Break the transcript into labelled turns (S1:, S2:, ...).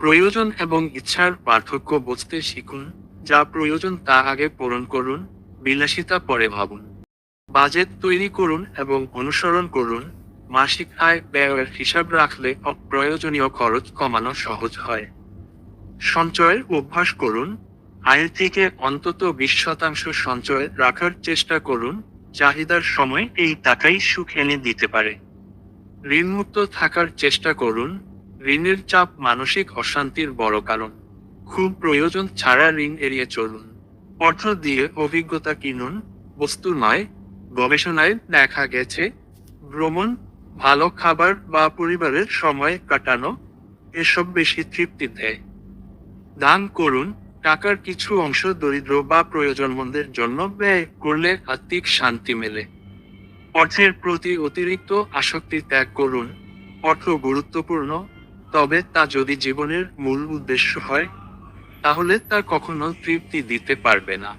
S1: প্রয়োজন এবং ইচ্ছার পার্থক্য বুঝতে শিখুন, যা প্রয়োজন তা আগে পূরণ করুন, বিলাসিতা পরে ভাবুন। বাজেট তৈরি করুন এবং অনুসরণ করুন। মাসিক আয় ব্যয়ের হিসাব রাখলে অপ্রয়োজনীয় খরচ কমানো সহজ হয়। সঞ্চয়ের অভ্যাস করুন। আয়ের থেকে অন্তত বিশ শতাংশ সঞ্চয় রাখার চেষ্টা করুন। চাহিদার সময় এই টাকাই সুখ এনে দিতে পারে। ঋণমুক্ত থাকার চেষ্টা করুন। ঋণের চাপ মানসিক অশান্তির বড় কারণ। খুব প্রয়োজন ছাড়া ঋণ এড়িয়ে চলুন। অর্থ দিয়ে অভিজ্ঞতা কিনুন, বস্তু নয়, গবেষণায় দেখা গেছে, ভ্রমণ, ভালো খাবার বা পরিবারের সময় কাটানো, এসব বেশি তৃপ্তি দেয়। দান করুন, টাকার কিছু অংশ দরিদ্র বা প্রয়োজনমন্দের জন্য ব্যয় করলে আত্মিক শান্তি মেলে। অর্থের প্রতি অতিরিক্ত আসক্তি ত্যাগ করুন। অর্থ গুরুত্বপূর্ণ তবে তা যদি জীবনের মূল উদ্দেশ্য হয় তাহলে তা কখনো তৃপ্তি দিতে পারবে না।